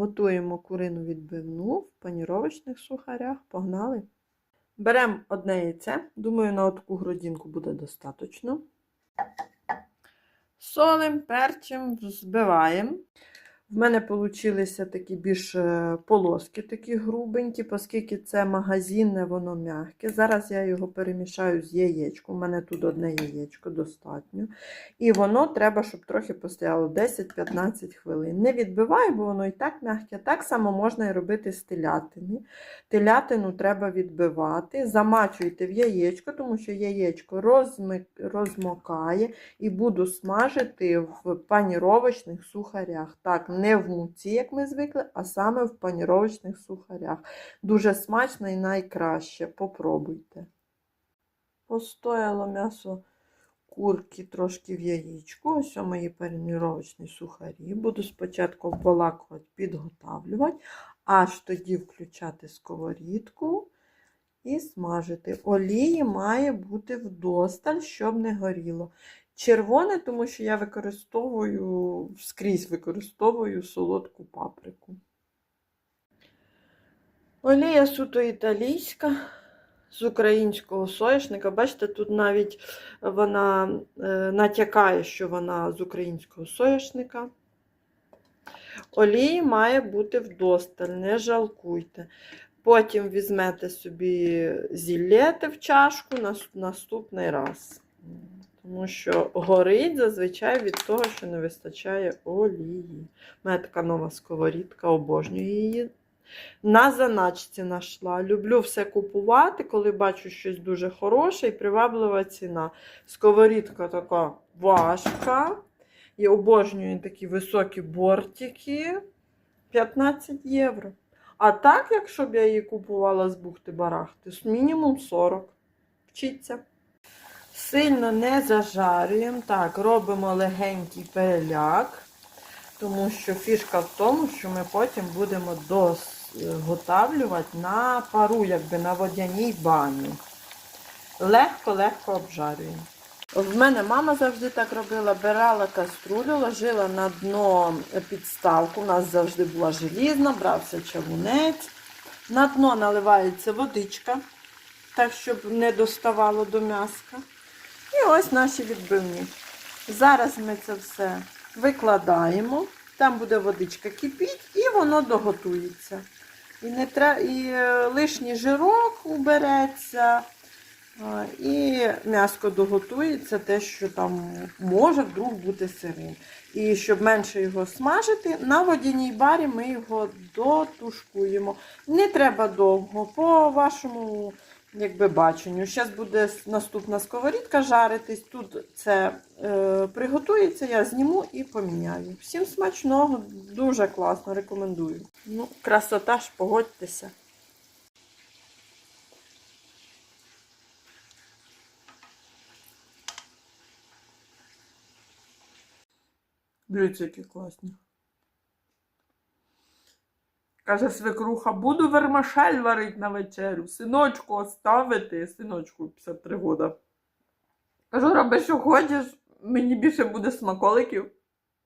Готуємо курину відбивну в паніровочних сухарях. Погнали. Беремо одне яйце. Думаю, на таку грудинку буде достатньо. Солим, перчим, збиваємо. В мене вийшли такі більш е, полоски, такі грубенькі, оскільки це магазинне, воно м'яке. Зараз я його перемішаю з яєчком. У мене тут одне яєчко достатньо. І воно треба, щоб трохи постояло 10-15 хвилин. Не відбиваю, бо воно і так м'яке. Так само можна і робити з телятини. Телятину треба відбивати, замачуйте в яєчко, тому що яєчко розмокає і буду смажити в паніровочних сухарях. Так, не в муці, як ми звикли, а саме в паніровочних сухарях. Дуже смачно і найкраще. Попробуйте. Постояло м'ясо курки трошки в яєчку. Ось мої паніровочні сухарі. Буду спочатку обволакувати, підготавлювати, аж тоді включати сковорідку і смажити. Олії має бути вдосталь, щоб не горіло. Червоне, тому що я використовую скрізь використовую солодку паприку. Олія суто італійська з українського соняшника. Бачите, тут навіть вона е, натякає, що вона з українського соняшника. Олії має бути вдосталь, не жалкуйте. Потім візьмете собі зіллєте в чашку на наступний раз. Тому що горить зазвичай від того, що не вистачає олії. У мене така нова сковорідка, обожнюю її. На заначці знайшла. Люблю все купувати, коли бачу щось дуже хороше і приваблива ціна. Сковорідка така важка. І обожнюю такі високі бортики 15 євро. А так, якщо б я її купувала з бухти-барахти, мінімум 40. Вчіться. Сильно не зажарюємо. Так, робимо легенький переляк, тому що фішка в тому, що ми потім будемо доготавлювати на пару, якби на водяній бані. Легко-легко обжарюємо. В мене мама завжди так робила, брала каструлю, ложила на дно підставку. У нас завжди була желізна, брався чавунець. На дно наливається водичка, так, щоб не доставало до м'яска. І ось наші відбивні. Зараз ми це все викладаємо. Там буде водичка кипіть і воно доготується. І не тре... і е, лишній жирок убереться. І м'яско доготується, те, що там може вдруг бути сирим. І щоб менше його смажити, на водяній барі ми його дотушкуємо. Не треба довго, по вашому якби, баченню. Зараз буде наступна сковорідка жаритись. Тут це е, приготується, я зніму і поміняю. Всім смачного, дуже класно, рекомендую. Ну, красота ж, погодьтеся. Дивіться, які класні. Каже свекруха, буду вермашель варити на вечерю. Синочку оставити. Синочку 53 года. Кажу, роби, що хочеш, мені більше буде смаколиків.